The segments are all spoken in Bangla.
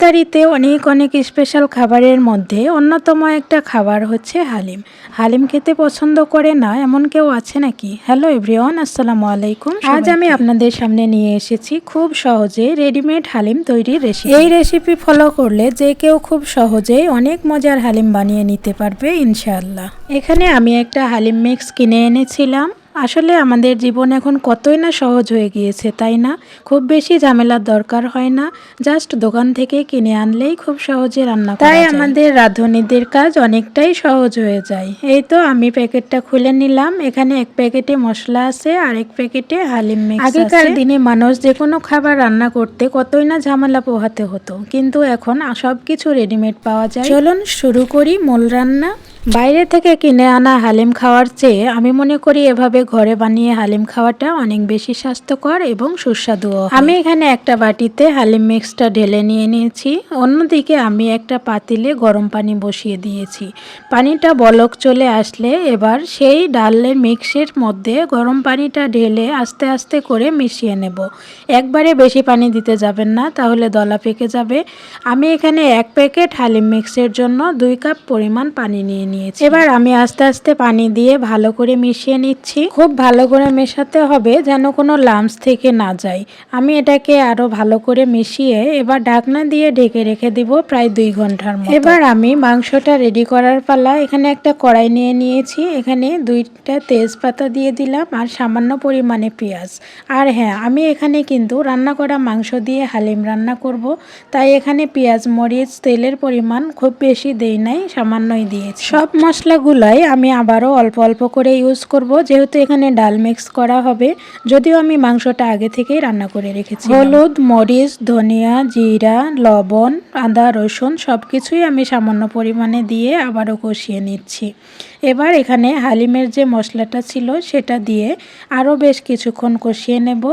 ইফতারিতে অনেক অনেক স্পেশাল খাবারের মধ্যে অন্যতম একটা খাবার হচ্ছে হালিম। হালিম খেতে পছন্দ করে না এমন কেউ আছে নাকি? হ্যালো এভরিওয়ান আসসালামু আলাইকুম। আজ আমি আপনাদের সামনে নিয়ে এসেছি খুব সহজে রেডিমেড হালিম তৈরির রেসিপি এই রেসিপি ফলো করলে যে কেউ খুব সহজেই অনেক মজার হালিম বানিয়ে নিতে পারবে ইনশাআল্লাহ। এখানে আমি একটা হালিম মিক্স কিনে এনেছিলাম। আসলে আমাদের জীবন এখন কতই না সহজ হয়ে গিয়েছে তাই না? খুব বেশি ঝামেলার দরকার হয় না জাস্ট দোকান থেকে কিনে আনলেই খুব সহজে রান্না করা তাই আমাদের রাঁধুনিদের কাজ অনেকটাই সহজ হয়ে যায়। এই তো আমি প্যাকেটটা খুলে নিলাম এখানে এক প্যাকেটে মশলা আছে আর এক প্যাকেটে হালিম মিক্স আগেকার দিনে মানুষ যে কোনো খাবার রান্না করতে কতই না ঝামেলা পোহাতে হতো কিন্তু এখন সব কিছু রেডিমেড পাওয়া যায়। চলুন শুরু করি মূল রান্না। বাইরে থেকে কিনে আনা হালিম খাওয়ার চেয়ে আমি মনে করি এভাবে ঘরে বানিয়ে হালিম খাওয়াটা অনেক বেশি স্বাস্থ্যকর এবং সুস্বাদুও হয়। আমি এখানে একটা বাটিতে হালিম মিক্সটা ঢেলে নিয়ে নিয়েছি। অন্যদিকে আমি একটা পাতিলে গরম পানি বসিয়ে দিয়েছি। পানিটা বলক চলে আসলে এবার সেই ডালের মিক্সের মধ্যে গরম পানিটা ঢেলে আস্তে আস্তে করে মিশিয়ে নেব। একবারে বেশি পানি দিতে যাবেন না, তাহলে দলা পেকে যাবে। আমি এখানে এক প্যাকেট হালিম মিক্সের জন্য দুই কাপ পরিমাণ পানি নিয়ে নিয়েছি। এবার আমি আস্তে আস্তে পানি দিয়ে ভালো করে মিশিয়ে নিচ্ছি। খুব ভালো করে মেশাতে হবে যেন কোনো লামস থেকে না যায়। আমি এটাকে আরও ভালো করে মিশিয়ে এবার ঢাকনা দিয়ে ঢেকে রেখে দিব প্রায় দুই ঘণ্টার মতো। এবার আমি মাংসটা রেডি করার পালা এখানে একটা কড়াই নিয়ে নিয়েছি। এখানে দুইটা তেজপাতা দিয়ে দিলাম আর সামান্য পরিমাণে পেঁয়াজ। আর হ্যাঁ আমি এখানে কিন্তু রান্না করা মাংস দিয়ে হালিম রান্না করব। তাই এখানে পেঁয়াজ, মরিচ, তেলের পরিমাণ খুব বেশি দেই নাই, সামান্যই দিয়েছি। সব মশলাগুলাই আমি আবারও অল্প অল্প করে ইউজ করব। যেহেতু এখানে ডাল মিক্স করা হবে, যদিও আমি মাংসটা আগে থেকেই রান্না করে রেখেছি হলুদ, মরিচ, ধনিয়া, জিরা, লবণ, আদা, রসুন সব কিছুই আমি সামান্য পরিমাণে দিয়ে আবারও কষিয়ে নিচ্ছি। এবার এখানে হালিমের যে মশলাটা ছিল সেটা দিয়ে আরও বেশ কিছুক্ষণ কষিয়ে নেব।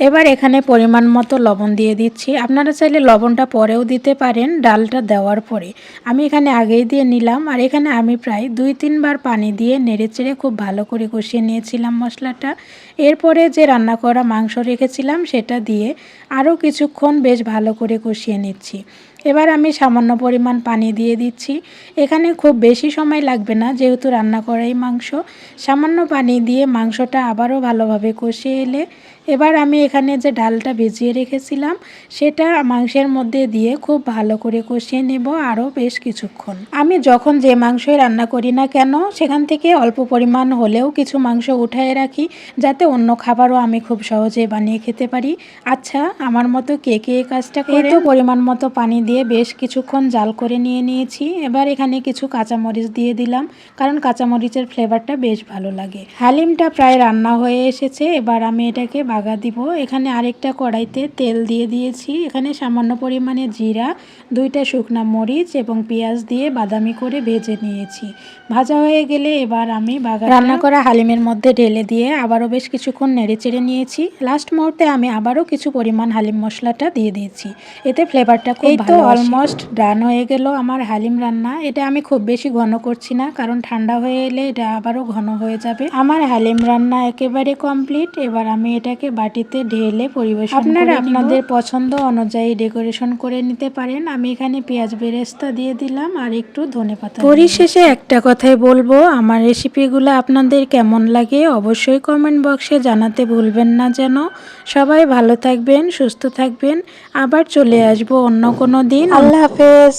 এবার এখানে পরিমাণ মতো লবণ দিয়ে দিচ্ছি। আপনারা চাইলে লবণটা পরেও দিতে পারেন, ডালটা দেওয়ার পরে। আমি এখানে আগেই দিয়ে নিলাম আর এখানে আমি প্রায় দুই তিনবার পানি দিয়ে নেড়েচেড়ে খুব ভালো করে কষিয়ে নিয়েছিলাম মশলাটা। এরপরে যে রান্না করা মাংস রেখেছিলাম সেটা দিয়ে আরও কিছুক্ষণ বেশ ভালো করে কষিয়ে নিচ্ছি। এবার আমি সামান্য পরিমাণ পানি দিয়ে দিচ্ছি। এখানে খুব বেশি সময় লাগবে না যেহেতু রান্না করাই মাংস। সামান্য পানি দিয়ে মাংসটা আবারও ভালোভাবে কষিয়ে এলে এবার আমি এখানে যে ডালটা ভিজিয়ে রেখেছিলাম সেটা মাংসের মধ্যে দিয়ে খুব ভালো করে কষিয়ে নেব আরও বেশ কিছুক্ষণ। আমি যখন যে মাংসই রান্না করি না কেন সেখান থেকে অল্প পরিমাণ হলেও কিছু মাংস উঠায় রাখি যাতে অন্য খাবারও আমি খুব সহজে বানিয়ে খেতে পারি। আচ্ছা আমার মতো কে কে কাজটা করে পরিমাণ মতো পানি দিয়ে বেশ কিছুক্ষণ জাল করে নিয়ে নিয়েছি। এবার এখানে কিছু কাঁচামরিচ দিয়ে দিলাম কারণ কাঁচামরিচের ফ্লেভারটা বেশ ভালো লাগে। হালিমটা প্রায় রান্না হয়ে এসেছে এবার আমি এটাকে বাগা দিব। এখানে আরেকটা কড়াইতে তেল দিয়ে দিয়েছি। এখানে সামান্য পরিমাণে জিরা দুইটা শুকনা মরিচ এবং পেঁয়াজ দিয়ে বাদামি করে ভেজে নিয়েছি। ভাজা হয়ে গেলে এবার আমি বাগা রান্না করা হালিমের মধ্যে ঢেলে দিয়ে আবারও বেশ কিছুক্ষণ নেড়ে চেড়ে নিয়েছি। লাস্ট মুহূর্তে আমি আবারও কিছু পরিমাণ হালিম মশলাটা দিয়ে দিয়েছি। এতে ফ্লেভারটা খুব ভালো অলমোস্ট ডান হয়ে গেল আমার হালিম রান্না। এটা আমি খুব বেশি ঘন করছি না কারণ ঠান্ডা হয়ে এলে এটা আবারও ঘন হয়ে যাবে। আমার হালিম রান্না একেবারে কমপ্লিট এবার আমি এটাকে বাটিতে ঢেলে পরিবেশন আপনারা আপনাদের পছন্দ অনুযায়ী ডেকোরেশন করে নিতে পারেন। আমি এখানে পেঁয়াজ বেরেস্তা দিয়ে দিলাম আর একটু ধনে পাতা পরিশেষে একটা কথাই বলব আমার রেসিপিগুলো আপনাদের কেমন লাগে অবশ্যই কমেন্ট বক্সে জানাতে ভুলবেন না যেন। সবাই ভালো থাকবেন সুস্থ থাকবেন। আবার চলে আসব অন্য কোনো দিন। আল্লাহ হাফেজ।